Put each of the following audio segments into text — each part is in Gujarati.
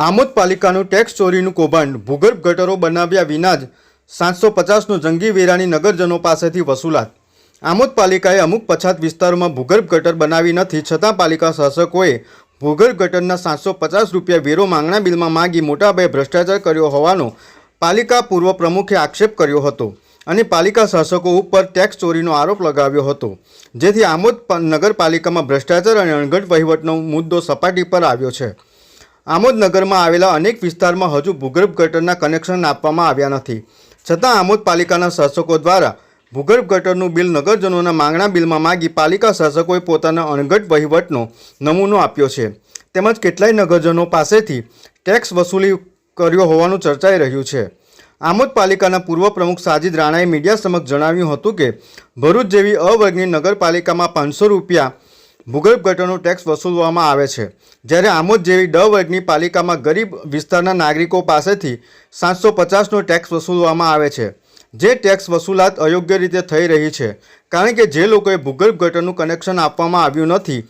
આમોદ પાલિકાનું ટેક્સ ચોરીનું કૌભાંડ ભૂગર્ભ ગટરો બનાવ્યા વિના જ સાતસો પચાસનું જંગી વેરાની નગરજનો પાસેથી વસૂલાત. આમોદ પાલિકાએ અમુક પછાત વિસ્તારોમાં ભૂગર્ભ ગટર બનાવી નથી, છતાં પાલિકા શાસકોએ ભૂગર્ભ ગટરના સાતસો પચાસ રૂપિયા વેરો માંગણા બિલમાં માગી મોટાભાઈ ભ્રષ્ટાચાર કર્યો હોવાનો પાલિકા પૂર્વ પ્રમુખે આક્ષેપ કર્યો હતો અને પાલિકા શાસકો ઉપર ટેક્સ ચોરીનો આરોપ લગાવ્યો હતો, જેથી આમોદ નગરપાલિકામાં ભ્રષ્ટાચાર અને અણઘટ વહીવટનો મુદ્દો સપાટી પર આવ્યો છે. આમોદ નગરમાં આવેલા અનેક વિસ્તારમાં હજુ ભૂગર્ભ ગટરના કનેક્શન આપવામાં આવ્યા નથી. છતાં આમોદ પાલિકાના શાસકો દ્વારા ભૂગર્ભ ગટરનું બિલ નગરજનોના માંગણા બિલમાં માગી પાલિકા શાસકોએ પોતાના અણઘટ વહીવટનો નમૂનો આપ્યો છે. તેમજ કેટલાય નગરજનો પાસેથી ટેક્સ વસૂલી કર્યો હોવાનું ચર્ચાઈ રહ્યું છે. આમોદ પાલિકાના પૂર્વ પ્રમુખ સાજિદ રાણાએ મીડિયા સમક્ષ જણાવ્યું હતું કે, ભરૂચ જેવી અવર્ગની નગરપાલિકામાં પાંચસો રૂપિયા ભૂગર્ભ ગટરનો ટેક્સ વસૂલવામાં આવે છે. જ્યારે આમોદ જેવી ડ વર્ગની પાલિકામાં ગરીબ વિસ્તારના નાગરિકો પાસેથી સાતસો પચાસનો ટેક્સ વસૂલવામાં આવે છે. જે ટેક્સ વસૂલાત અયોગ્ય રીતે થઈ રહી છે. કારણ કે જે લોકોએ ભૂગર્ભ ગટરનું કનેક્શન આપવામાં આવ્યું નથી,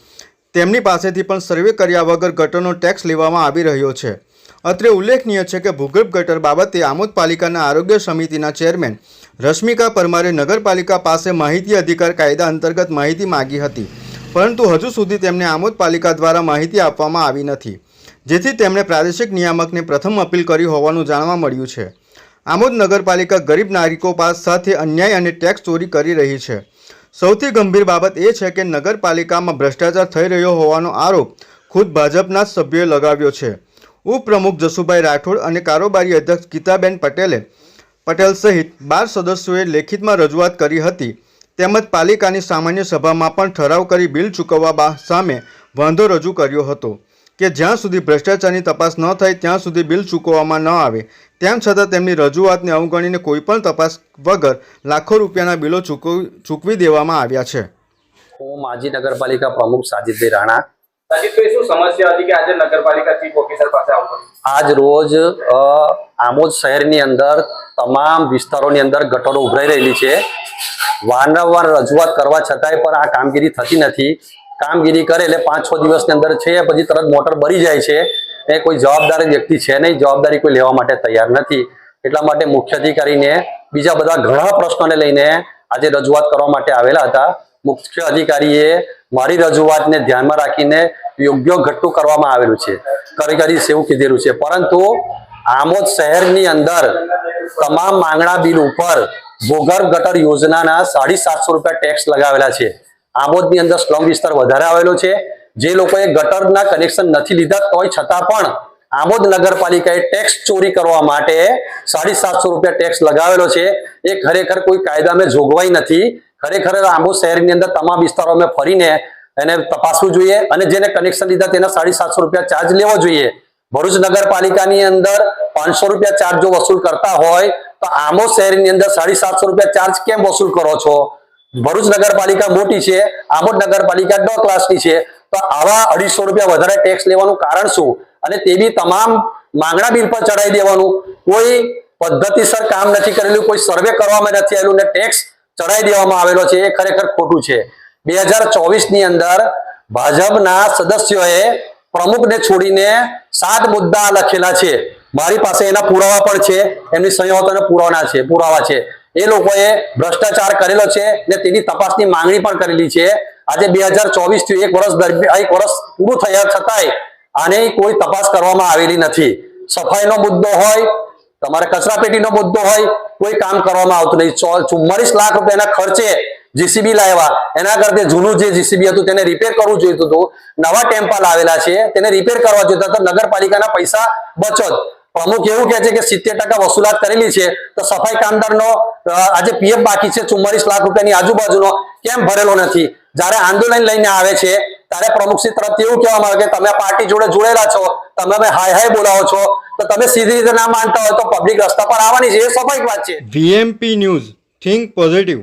તેમની પાસેથી પણ સર્વે કર્યા વગર ગટરનો ટેક્સ લેવામાં આવી રહ્યો છે. અત્રે ઉલ્લેખનીય છે કે ભૂગર્ભ ગટર બાબતે આમોદ પાલિકાના આરોગ્ય સમિતિના ચેરમેન રશ્મિકા પરમારે નગરપાલિકા પાસે માહિતી અધિકાર કાયદા અંતર્ગત માહિતી માગી હતી. પરંતુ હજુ સુધી તેમને આમોદ પાલિકા દ્વારા માહિતી આપવામાં આવી નથી, જેથી તેમણે પ્રાદેશિક નિયામકને પ્રથમ અપીલ કરી હોવાનું જાણવા મળ્યું છે. આમોદ નગરપાલિકા ગરીબ નાગરિકો પાસ સાથે અન્યાય અને ટેક્સ ચોરી કરી રહી છે. સૌથી ગંભીર બાબત એ છે કે નગરપાલિકામાં ભ્રષ્ટાચાર થઈ રહ્યો હોવાનો આરોપ ખુદ ભાજપના સભ્યોએ લગાવ્યો છે. ઉપપ્રમુખ જસુભાઈ રાઠોડ અને કારોબારી અધ્યક્ષ ગીતાબેન પટેલે પટેલ સહિત બાર સદસ્યોએ લેખિતમાં રજૂઆત કરી હતી. તેમજ પાલિકાની સામાન્ય સભામાં પણ ઠરાવ કરી બિલ ચૂકવવા સામે વાંધો રજૂ કર્યો હતો કે જ્યાં સુધી ભ્રષ્ટાચારની તપાસ ન થાય, ત્યાં સુધી બિલ ચૂકવવામાં ન આવે. તેમ છતાં તેમની રજૂઆતને અવગણીને કોઈપણ તપાસ વગર લાખો રૂપિયાના બિલો ચૂકવ દેવામાં આવ્યા છે. હું માજી નગરપાલિકા પ્રમુખ સાજિદભાઈ રાણા આજે રોજ આમોદ શહેરની અંદર તમામ વિસ્તારોની અંદર ગટરો ઉભરાઈ રહેલી છે. વારંવાર રજૂઆત કરવા છતાંય પણ આ કામગીરી થતી નથી. કામગીરી કરે એટલે પાંચ છ દિવસની અંદર છે, પછી તરત મોટર બળી જાય છે. એ કોઈ જવાબદાર વ્યક્તિ છે નહીં, જવાબદારી કોઈ લેવા માટે તૈયાર નથી. એટલા માટે મુખ્ય અધિકારીને બીજા બધા ઘણા પ્રશ્નોને લઈને આજે રજૂઆત કરવા માટે આવેલા હતા. મુખ્ય અધિકારીએ મારી રજૂઆતને ધ્યાનમાં રાખીને યોગ્ય ઘટતું કરવામાં આવેલું છે. કરી કરીશ એવું કીધેલું છે. પરંતુ આમોદ શહેરની અંદર તમામ માંગણા બિલ ઉપર ભૂગર્ભ ગટર યોજનાના સાડી સાતસો રૂપિયા ટેક્સ લગાવેલા છે. આમોદની અંદર સ્લમ વિસ્તાર વધારે આવેલો છે. જે લોકોએ ગટરના કનેક્શન નથી લીધા, તોય છતાં પણ આમોદ નગરપાલિકાએ ટેક્સ ચોરી કરવા માટે સાડી સાતસો રૂપિયા ટેક્સ લગાવેલો છે. એ ખરેખર કોઈ કાયદામાં જોગવાઈ નથી. ખરેખર આમોદ શહેરની અંદર તમામ વિસ્તારોમાં ફરીને એને તપાસવું જોઈએ અને જેને કનેક્શન લીધા તેના સાડી સાતસો રૂપિયા ચાર્જ લેવો જોઈએ. ભરૂચ નગરપાલિકાની અંદર પાંચસો રૂપિયા ચાર્જ જો વસૂલ કરતા હોય, તો આમોદ શહેરની અંદર સાડી સાતસો રૂપિયા ચાર્જ કેમ વસૂલ કરો છો? ભરૂચ નગરપાલિકા મોટી છે આમોદ નગરપાલિકા ડ ક્લાસની છે. તો આવા અઢીસો રૂપિયા વધારે ટેક્સ લેવાનું કારણ શું? અને તે બી તમામ માંગણા બિલ પર ચડાવી દેવાનું. કોઈ પદ્ધતિસર કામ નથી કરેલું, કોઈ સર્વે કરવામાં નથી આવેલું ને ટેક્સ ચડાવી દેવામાં આવેલો છે, એ ખરેખર ખોટું છે. બે હજાર ચોવીસની અંદર ભાજપના સદસ્યોએ પ્રમુખને છોડીને સાત મુદ્દા લખેલા છે. મારી પાસે એના પુરાવા પણ છે, એમની સંયોગોના પુરાવાના છે, પુરાવા છે. એ લોકોએ ભ્રષ્ટાચાર કરેલો છે ને તેની તપાસની માંગણી પણ કરેલી છે. આજે બે હજાર ચોવીસથી એક વર્ષ દરમિયાન, એક વર્ષ પૂરું થયા છતાંય આની કોઈ તપાસ કરવામાં આવેલી નથી. સફાઈનો મુદ્દો હોય, તમારે કચરાપેટીનો મુદ્દો હોય, કોઈ કામ કરવામાં આવતું નહીં ચુમ્માલીસ લાખ રૂપિયાના ખર્ચે જીસીબી લાવ્યા. એના કરતા જૂનું જે જીસીબી હતું તેને રિપેર કરવું જોઈતું હતું. નવા ટેમ્પા લાવેલા છે, તેને રિપેર કરવા જોઈતા હતા. નગરપાલિકાના પૈસા બચત. પ્રમુખ એવું કહે છે કે સિત્તેર ટકા વસૂલાત કરેલી છે. તો સફાઈ કામદારનો આજે પીએફ બાકી છે ચુમ્માલીસ લાખ રૂપિયાની આજુબાજુનો, કેમ ભરેલો નથી? જ્યારે આંદોલન લઈને આવે છે ત્યારે પ્રમુખશ્રી તરફથી એવું કહેવામાં આવે કે તમે પાર્ટી જોડે જોડેલા છો, તમે હાય હાય બોલાવો છો, તો તમે સીધી રીતે ના માનતા હોય તો પબ્લિક રસ્તા પર આવવાની છે. એ સ્વાભાવિક વાત છે. VMP news, think positive.